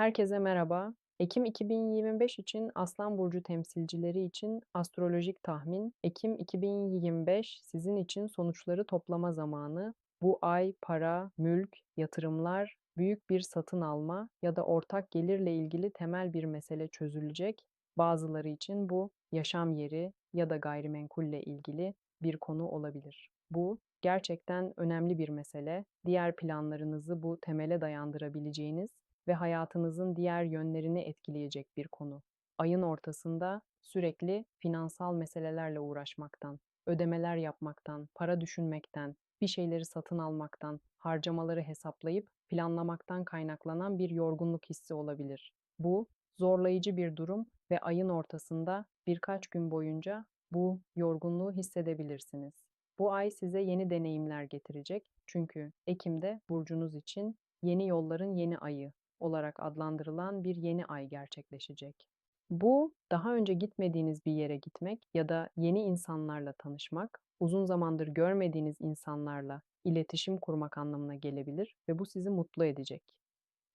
Herkese merhaba. Ekim 2025 için Aslan Burcu temsilcileri için astrolojik tahmin. Ekim 2025 sizin için sonuçları toplama zamanı. Bu ay para, mülk, yatırımlar, büyük bir satın alma ya da ortak gelirle ilgili temel bir mesele çözülecek. Bazıları için bu yaşam yeri ya da gayrimenkulle ilgili bir konu olabilir. Bu gerçekten önemli bir mesele. Diğer planlarınızı bu temele dayandırabileceğiniz ve hayatınızın diğer yönlerini etkileyecek bir konu. Ayın ortasında sürekli finansal meselelerle uğraşmaktan, ödemeler yapmaktan, para düşünmekten, bir şeyleri satın almaktan, harcamaları hesaplayıp planlamaktan kaynaklanan bir yorgunluk hissi olabilir. Bu zorlayıcı bir durum ve ayın ortasında birkaç gün boyunca bu yorgunluğu hissedebilirsiniz. Bu ay size yeni deneyimler getirecek çünkü Ekim'de burcunuz için yeni yolların yeni ayı olarak adlandırılan bir yeni ay gerçekleşecek. Bu daha önce gitmediğiniz bir yere gitmek ya da yeni insanlarla tanışmak, uzun zamandır görmediğiniz insanlarla iletişim kurmak anlamına gelebilir ve bu sizi mutlu edecek.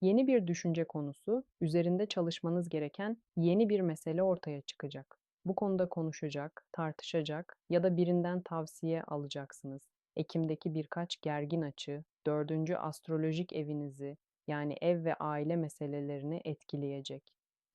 Yeni bir düşünce konusu, üzerinde çalışmanız gereken yeni bir mesele ortaya çıkacak. Bu konuda konuşacak, tartışacak ya da birinden tavsiye alacaksınız. Ekim'deki birkaç gergin açı, dördüncü astrolojik evinizi yani ev ve aile meselelerini etkileyecek.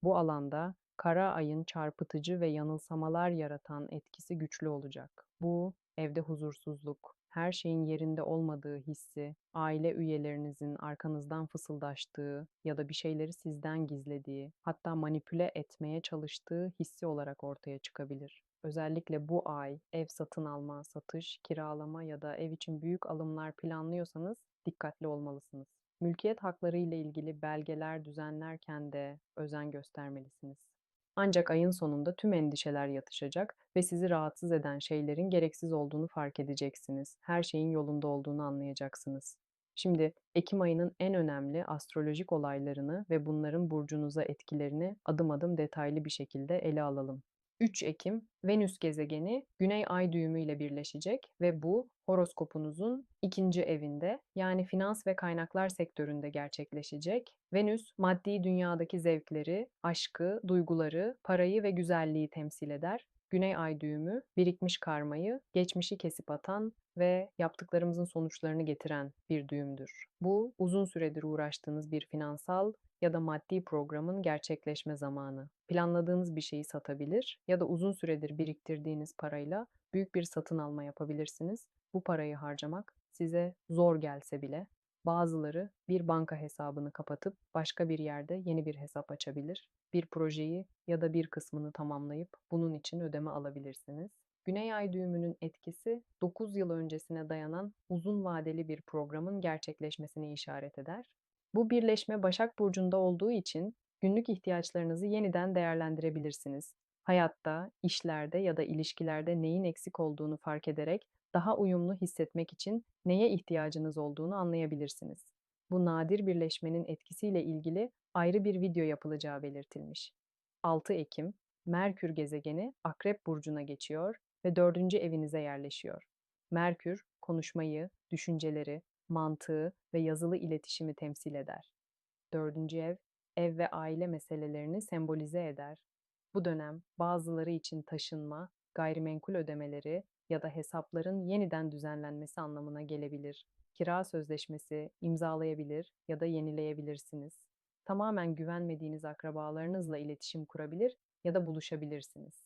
Bu alanda kara ayın çarpıtıcı ve yanılsamalar yaratan etkisi güçlü olacak. Bu evde huzursuzluk, her şeyin yerinde olmadığı hissi, aile üyelerinizin arkanızdan fısıldaştığı ya da bir şeyleri sizden gizlediği, hatta manipüle etmeye çalıştığı hissi olarak ortaya çıkabilir. Özellikle bu ay ev satın alma, satış, kiralama ya da ev için büyük alımlar planlıyorsanız dikkatli olmalısınız. Mülkiyet hakları ile ilgili belgeler düzenlerken de özen göstermelisiniz. Ancak ayın sonunda tüm endişeler yatışacak ve sizi rahatsız eden şeylerin gereksiz olduğunu fark edeceksiniz. Her şeyin yolunda olduğunu anlayacaksınız. Şimdi Ekim ayının en önemli astrolojik olaylarını ve bunların burcunuza etkilerini adım adım detaylı bir şekilde ele alalım. 3 Ekim Venüs gezegeni Güney Ay düğümü ile birleşecek ve bu horoskopunuzun ikinci evinde yani finans ve kaynaklar sektöründe gerçekleşecek. Venüs maddi dünyadaki zevkleri, aşkı, duyguları, parayı ve güzelliği temsil eder. Güney Ay düğümü birikmiş karmayı, geçmişi kesip atan ve yaptıklarımızın sonuçlarını getiren bir düğümdür. Bu uzun süredir uğraştığınız bir finansal ya da maddi programın gerçekleşme zamanı. Planladığınız bir şeyi satabilir ya da uzun süredir biriktirdiğiniz parayla büyük bir satın alma yapabilirsiniz. Bu parayı harcamak size zor gelse bile bazıları bir banka hesabını kapatıp başka bir yerde yeni bir hesap açabilir. Bir projeyi ya da bir kısmını tamamlayıp bunun için ödeme alabilirsiniz. Güney Ay düğümünün etkisi 9 yıl öncesine dayanan uzun vadeli bir programın gerçekleşmesini işaret eder. Bu birleşme Başak Burcu'nda olduğu için günlük ihtiyaçlarınızı yeniden değerlendirebilirsiniz. Hayatta, işlerde ya da ilişkilerde neyin eksik olduğunu fark ederek daha uyumlu hissetmek için neye ihtiyacınız olduğunu anlayabilirsiniz. Bu nadir birleşmenin etkisiyle ilgili ayrı bir video yapılacağı belirtilmiş. 6 Ekim, Merkür gezegeni Akrep Burcu'na geçiyor ve dördüncü evinize yerleşiyor. Merkür, konuşmayı, düşünceleri, mantığı ve yazılı iletişimi temsil eder. Dördüncü ev, ev ve aile meselelerini sembolize eder. Bu dönem bazıları için taşınma, gayrimenkul ödemeleri ya da hesapların yeniden düzenlenmesi anlamına gelebilir. Kira sözleşmesi imzalayabilir ya da yenileyebilirsiniz. Tamamen güvenmediğiniz akrabalarınızla iletişim kurabilir ya da buluşabilirsiniz.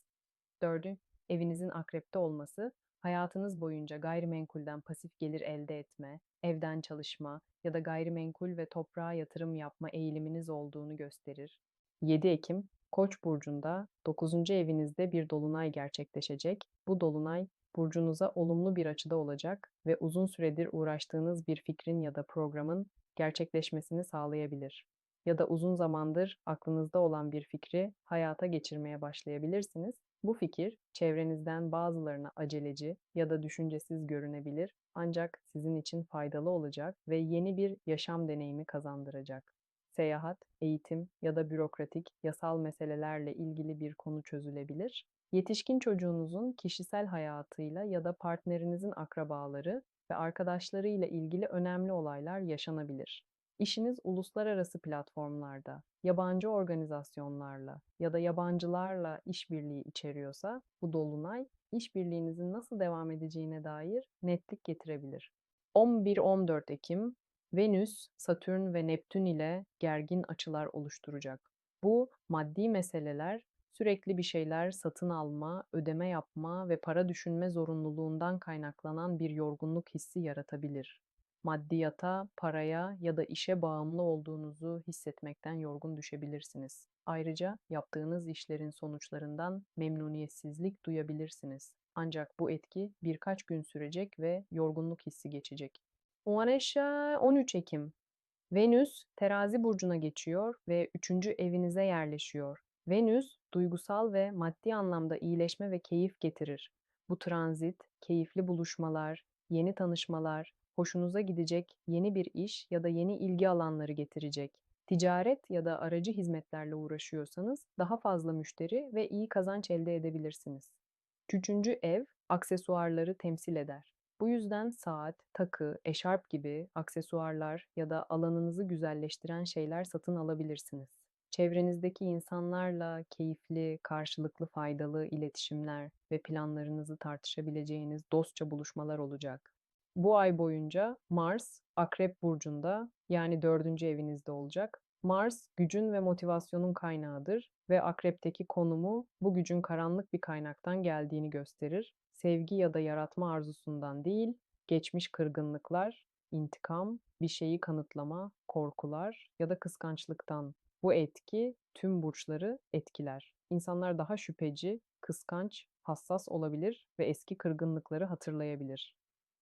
Dördü, evinizin akrepte olması hayatınız boyunca gayrimenkulden pasif gelir elde etme, evden çalışma ya da gayrimenkul ve toprağa yatırım yapma eğiliminiz olduğunu gösterir. 7 Ekim Koç burcunda 9. evinizde bir dolunay gerçekleşecek. Bu dolunay burcunuza olumlu bir açıda olacak ve uzun süredir uğraştığınız bir fikrin ya da programın gerçekleşmesini sağlayabilir. Ya da uzun zamandır aklınızda olan bir fikri hayata geçirmeye başlayabilirsiniz bu fikir çevrenizden bazılarına aceleci ya da düşüncesiz görünebilir ancak sizin için faydalı olacak ve yeni bir yaşam deneyimi kazandıracak. Seyahat, eğitim ya da bürokratik, yasal meselelerle ilgili bir konu çözülebilir. Yetişkin çocuğunuzun kişisel hayatıyla ya da partnerinizin akrabaları ve arkadaşlarıyla ilgili önemli olaylar yaşanabilir. İşiniz uluslararası platformlarda, yabancı organizasyonlarla ya da yabancılarla işbirliği içeriyorsa bu dolunay işbirliğinizin nasıl devam edeceğine dair netlik getirebilir. 11-14 Ekim Venüs, Satürn ve Neptün ile gergin açılar oluşturacak. Bu maddi meseleler sürekli bir şeyler satın alma, ödeme yapma ve para düşünme zorunluluğundan kaynaklanan bir yorgunluk hissi yaratabilir. Maddiyata, paraya ya da işe bağımlı olduğunuzu hissetmekten yorgun düşebilirsiniz. Ayrıca yaptığınız işlerin sonuçlarından memnuniyetsizlik duyabilirsiniz. Ancak bu etki birkaç gün sürecek ve yorgunluk hissi geçecek. Uaneşa 13 Ekim Venüs terazi burcuna geçiyor ve üçüncü evinize yerleşiyor. Venüs duygusal ve maddi anlamda iyileşme ve keyif getirir. Bu transit, keyifli buluşmalar, yeni tanışmalar, hoşunuza gidecek yeni bir iş ya da yeni ilgi alanları getirecek. Ticaret ya da aracı hizmetlerle uğraşıyorsanız daha fazla müşteri ve iyi kazanç elde edebilirsiniz. Üçüncü ev aksesuarları temsil eder. Bu yüzden saat, takı, eşarp gibi aksesuarlar ya da alanınızı güzelleştiren şeyler satın alabilirsiniz. Çevrenizdeki insanlarla keyifli, karşılıklı faydalı iletişimler ve planlarınızı tartışabileceğiniz dostça buluşmalar olacak. Bu ay boyunca Mars Akrep burcunda yani dördüncü evinizde olacak. Mars gücün ve motivasyonun kaynağıdır ve Akrep'teki konumu bu gücün karanlık bir kaynaktan geldiğini gösterir. Sevgi ya da yaratma arzusundan değil, geçmiş kırgınlıklar, intikam, bir şeyi kanıtlama, korkular ya da kıskançlıktan. Bu etki tüm burçları etkiler. İnsanlar daha şüpheci, kıskanç, hassas olabilir ve eski kırgınlıkları hatırlayabilir.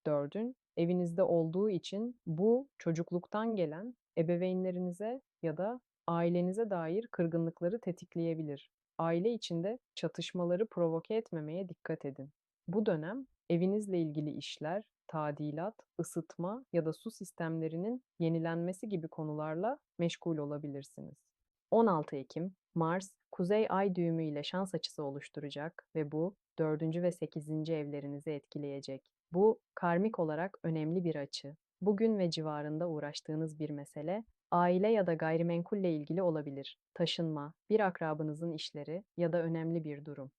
Dördün, evinizde olduğu için bu çocukluktan gelen ebeveynlerinize ya da ailenize dair kırgınlıkları tetikleyebilir. Aile içinde çatışmaları provoke etmemeye dikkat edin. Bu dönem evinizle ilgili işler, tadilat, ısıtma ya da su sistemlerinin yenilenmesi gibi konularla meşgul olabilirsiniz. 16 Ekim, Mars, Kuzey Ay düğümü ile şans açısı oluşturacak ve bu 4. ve 8. evlerinizi etkileyecek. Bu karmik olarak önemli bir açı. Bugün ve civarında uğraştığınız bir mesele, aile ya da gayrimenkulle ilgili olabilir. Taşınma, bir akrabınızın işleri ya da önemli bir durum.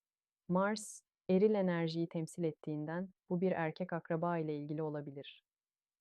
Mars, eril enerjiyi temsil ettiğinden bu bir erkek akraba ile ilgili olabilir.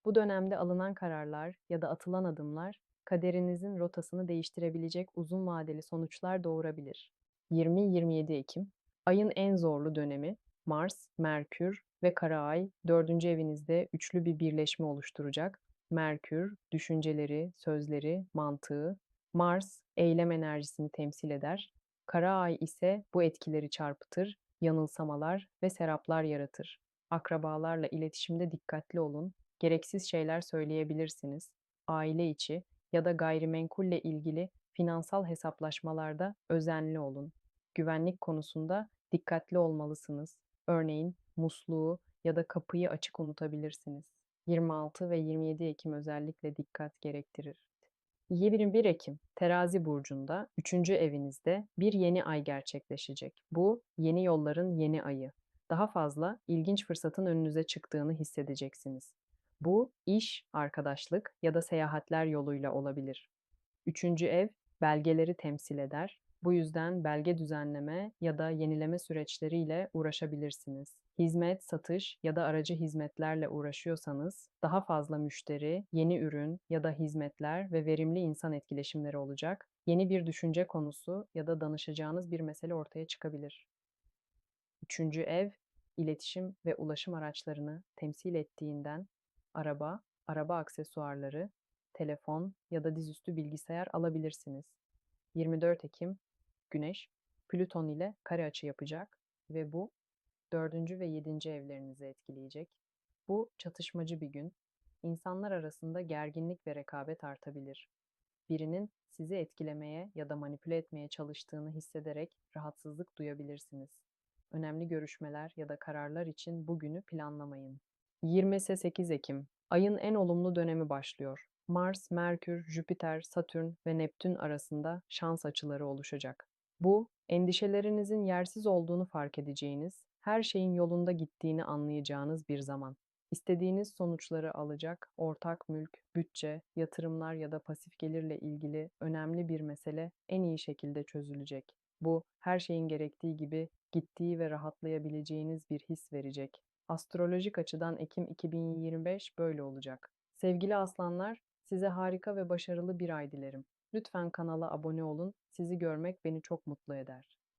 Bu dönemde alınan kararlar ya da atılan adımlar kaderinizin rotasını değiştirebilecek uzun vadeli sonuçlar doğurabilir. 20-27 Ekim, ayın en zorlu dönemi Mars, Merkür ve Kara Ay 4. evinizde üçlü bir birleşme oluşturacak. Merkür, düşünceleri, sözleri, mantığı, Mars, eylem enerjisini temsil eder. Kara Ay ise bu etkileri çarpıtır, yanılsamalar ve seraplar yaratır. Akrabalarla iletişimde dikkatli olun, gereksiz şeyler söyleyebilirsiniz. Aile içi ya da gayrimenkulle ilgili finansal hesaplaşmalarda özenli olun. Güvenlik konusunda dikkatli olmalısınız. Örneğin musluğu ya da kapıyı açık unutabilirsiniz. 26 ve 27 Ekim özellikle dikkat gerektirir. 21 Ekim Terazi burcunda 3. evinizde bir yeni ay gerçekleşecek. Bu yeni yolların yeni ayı. Daha fazla ilginç fırsatın önünüze çıktığını hissedeceksiniz. Bu iş, arkadaşlık ya da seyahatler yoluyla olabilir. Üçüncü ev belgeleri temsil eder. Bu yüzden belge düzenleme ya da yenileme süreçleriyle uğraşabilirsiniz. Hizmet, satış ya da aracı hizmetlerle uğraşıyorsanız daha fazla müşteri, yeni ürün ya da hizmetler ve verimli insan etkileşimleri olacak. Yeni bir düşünce konusu ya da danışacağınız bir mesele ortaya çıkabilir. Üçüncü ev, iletişim ve ulaşım araçlarını temsil ettiğinden araba, araba aksesuarları, telefon ya da dizüstü bilgisayar alabilirsiniz. 24 Ekim Güneş Plüton ile kare açı yapacak ve bu 4. ve 7. evlerinizi etkileyecek. Bu çatışmacı bir gün. İnsanlar arasında gerginlik ve rekabet artabilir. Birinin sizi etkilemeye ya da manipüle etmeye çalıştığını hissederek rahatsızlık duyabilirsiniz. Önemli görüşmeler ya da kararlar için bugünü planlamayın. 28 Ekim Ayın en olumlu dönemi başlıyor. Mars, Merkür, Jüpiter, Satürn ve Neptün arasında şans açıları oluşacak. Bu, endişelerinizin yersiz olduğunu fark edeceğiniz, her şeyin yolunda gittiğini anlayacağınız bir zaman. İstediğiniz sonuçları alacak, ortak mülk, bütçe, yatırımlar ya da pasif gelirle ilgili önemli bir mesele en iyi şekilde çözülecek. Bu, her şeyin gerektiği gibi gittiği ve rahatlayabileceğiniz bir his verecek. Astrolojik açıdan Ekim 2025 böyle olacak. Sevgili aslanlar, size harika ve başarılı bir ay dilerim. Lütfen kanala abone olun. Sizi görmek beni çok mutlu eder.